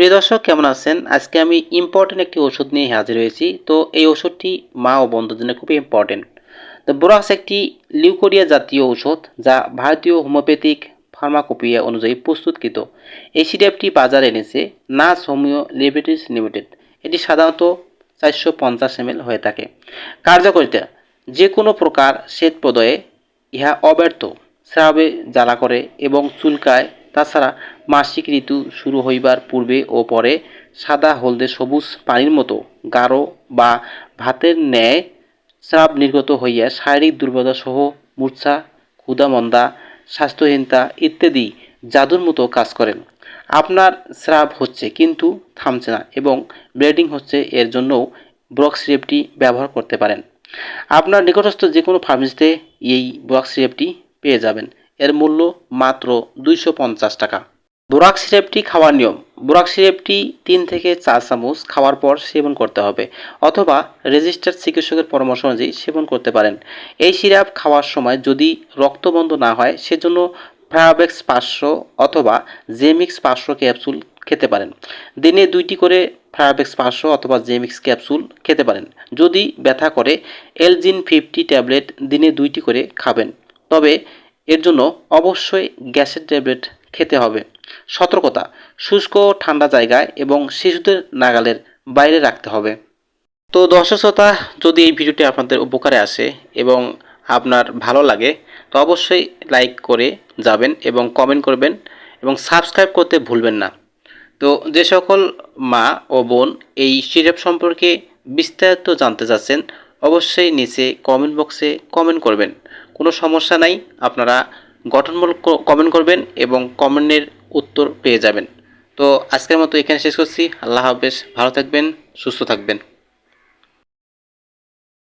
প্রিয় দর্শক, কেমন আছেন? আজকে আমি ইম্পর্টেন্ট একটি ওষুধ নিয়ে হাজির হয়েছি। তো এই ওষুধটি মা ও বন্ধুর জন্য খুবই ইম্পর্টেন্ট তো বোরাক্স একটি লিউকোরিয়া জাতীয় ঔষধ যা ভারতীয় হোমিওপ্যাথিক ফার্মাকোপিয়া অনুযায়ী প্রস্তুতকৃত। এই সিরাপটি বাজারে এনেছে নাস হোমিও লিমিটেড লিমিটেড। এটি সাধারণত চারশো পঞ্চাশ এম হয়ে থাকে। কার্যকারিতা, যে কোনো প্রকার শ্বেত প্রদয়ে ইহা অব্যর্থ। স্রাবে জ্বালা করে এবং চুলকায়। তাছাড়া মাসিক ঋতু শুরু হইবার পূর্বে ও পরে সাদা হলদে সবুজ পানির মতো গাঢ় বা ভাতের ন্যায় স্রাব নির্গত হইয়া শারীরিক দুর্বলতা সহ মূর্ছা, ক্ষুধামন্দা, স্বাস্থ্যহীনতা ইত্যাদি জাদুর মতো কাজ করেন। আপনার স্রাব হচ্ছে কিন্তু থামছে না এবং ব্লিডিং হচ্ছে এর জন্যও ব্রক সিরাপটি ব্যবহার করতে পারেন। আপনার নিকটস্থ যে কোনো ফার্মেসিতে এই ব্রক সিরাপটি পেয়ে যাবেন। এর মূল্য মাত্র দুইশো পঞ্চাশ টাকা। বোরাক সিরাপটি খাওয়ার নিয়ম। বোরাক সিরাপটি তিন থেকে চার চামচ খাওয়ার পর সেবন করতে হবে অথবা রেজিস্টার্ড চিকিৎসকের পরামর্শ অনুযায়ী সেবন করতে পারেন। এই সিরাপ খাওয়ার সময় যদি রক্ত বন্ধ না হয়, সেজন্য ফ্রায়াবেক্স পাঁচশো অথবা জেমিক্স পাঁচশো ক্যাপসুল খেতে পারেন। দিনে দুইটি করে ফ্রায়াবেক্স পাঁচশো অথবা জেমিক্স ক্যাপসুল খেতে পারেন। যদি ব্যথা করে, এলজিন ফিফটি ট্যাবলেট দিনে দুইটি করে খাবেন। তবে এর জন্য অবশ্যই গ্যাসের ট্যাবলেট খেতে হবে। সতর্কতা, শুষ্ক ঠান্ডা জায়গায় এবং শিশুদের নাগালের বাইরে রাখতে হবে। তো দর্শক শ্রোতা, যদি এই ভিডিওটি আপনাদের উপকারে আসে এবং আপনার ভালো লাগে, তো অবশ্যই লাইক করে যাবেন এবং কমেন্ট করবেন এবং সাবস্ক্রাইব করতে ভুলবেন না। তো যে সকল মা ও বোন এই সিরাপ সম্পর্কে বিস্তারিত জানতে চাচ্ছেন, অবশ্যই নিচে কমেন্ট বক্সে কমেন্ট করবেন। কোনো সমস্যা নাই, আপনারা গঠনমূলক কমেন্ট করবেন এবং কমেন্টের উত্তর পেয়ে যাবেন। তো আজকের মতো এখানে শেষ করছি। আল্লাহ হাফেজ। ভালো থাকবেন, সুস্থ থাকবেন।